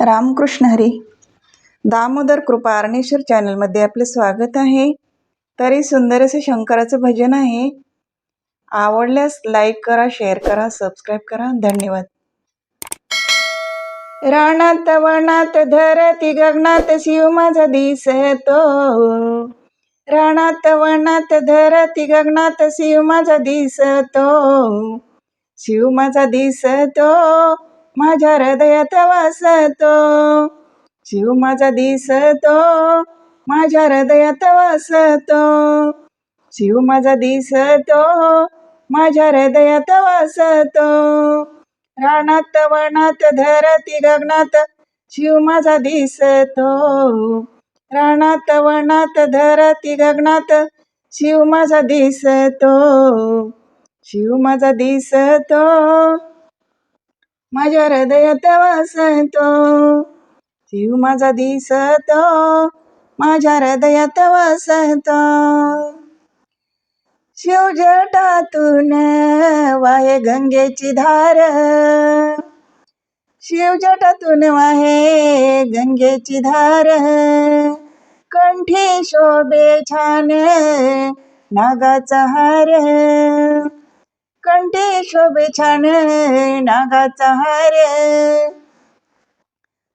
रामकृष्ण हरी. दामोदर कृपा अर्णेश्वर चॅनलमध्ये आपलं स्वागत आहे. तरी सुंदर असं शंकराचं भजन आहे. आवडल्यास लाईक करा शेअर करा सबस्क्राईब करा. धन्यवाद. रानात वनात धरती गगनात शिव माझा दिसतो. रानात वनात धरती गगनात शिव माझा दिसतो. शिव माझा दिसतो. माझ्या हृदयात वासतो. शिव माझा दिसतो. माझ्या हृदयात वासतो. शिव माझा दिसतो. माझ्या हृदयात वासतो. रानात वनात धरती गगनात शिव माझा दिसतो. रानात वनात धरती गगनात शिव माझा दिसतो. शिव माझा दिसतो. माझ्या हृदयात वसतो. शिव माझा दिसतो. माझ्या हृदयात वसतो. शिव जटातून वाहे गंगेची धार. शिव जटातून वाहे गंगेची धार. कंठी शोभे छान नागाचा हार. कंठे शोभे छान नागाचा हार.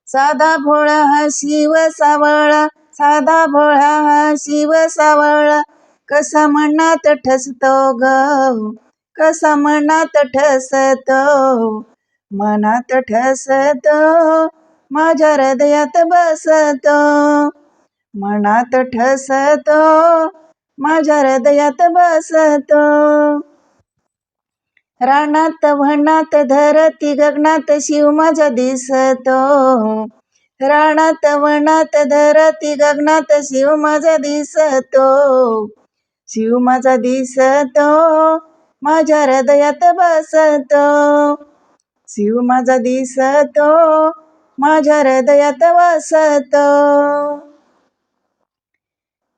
साधा भोळा हा शिव सावळा साधा भोळा हा शिव सावळा. कसा मनात ठसतो ग कसा मनात ठसतो मनात ठसतो माझ्या हृदयात बसतो. मनात ठसतो माझ्या हृदयात बसतो. रानात वनात धरती गगनात शिव माझा दिसतो. रानात वनात धरती गगनात शिव माझा दिसतो. शिव माझा दिसतो माझ्या हृदयात बसतो. शिव माझा दिसतो माझ्या हृदयात वसतो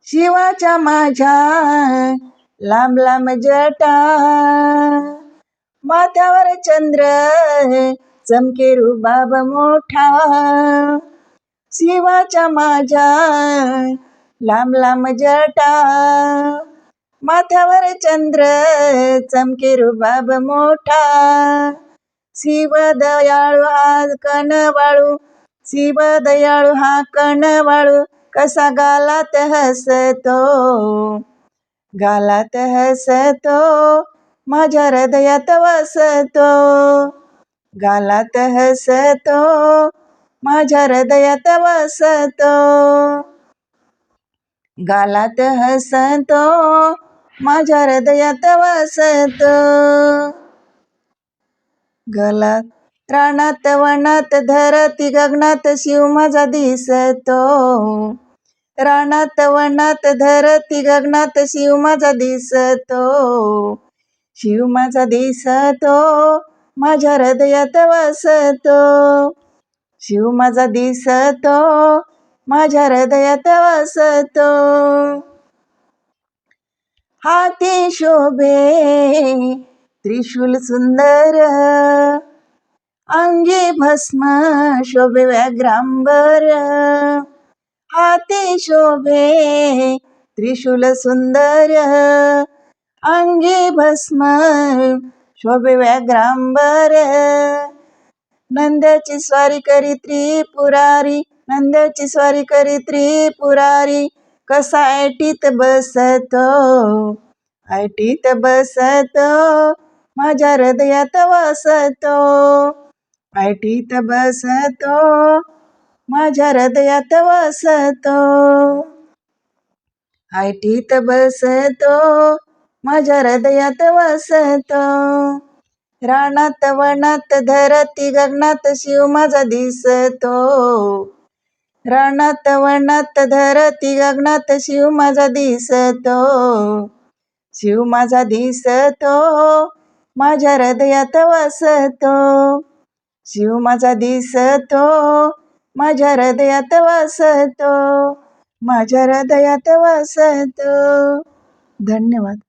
शिवाच्या माझ्या लांब लांब जटा माथ्यावर चंद्र चमके रुबाब मोठा. शिवाच्या माझ्या लांब लांब जटा. माथ्यावर चंद्र चमके रुबाब मोठा. शिव दयाळू हा कणवाळू शिव दयाळू हा कण वाळू. कसा गालात हसतो. गालात हसतो. माझ्या हृदयात वसतो गालात हसतो माझ्या हृदयात वसतो. गालात हसतो माझ्या हृदयात वसतो. गलात रानात वनात धरती गगनात शिव माझा दिसतो. रानात वनात धरती गगनात शिव माझा दिसतो. शिव माझा दिसतो माझ्या हृदयात वसतो. शिव माझा दिसतो माझ्या हृदयात वसतो. हाती शोभे त्रिशूल सुंदर. अंगी भस्म शोभे व्याग्रांबर हाती शोभे त्रिशूल सुंदर. अंगी भस्म शोभे व्याघ्रांबर. नंद्याची स्वारी करी त्रिपुरारी नंद्याची स्वारी करी त्रिपुरारी. कसा ऐटीत बसतो ऐटीत बसतो माझ्या हृदयात वसतो. ऐटीत बसतो माझ्या हृदयात वसतो. ऐटीत बसतो माझ्या हृदयात वसतो. रानात वनात धरती गगनात शिव माझा दिसतो. रानात वनात धरती गगनात शिव माझा दिसतो. शिव माझा दिसतो. माझ्या हृदयात वसतो. शिव माझा दिसतो. माझ्या हृदयात वसतो. माझ्या हृदयात वसतो. धन्यवाद.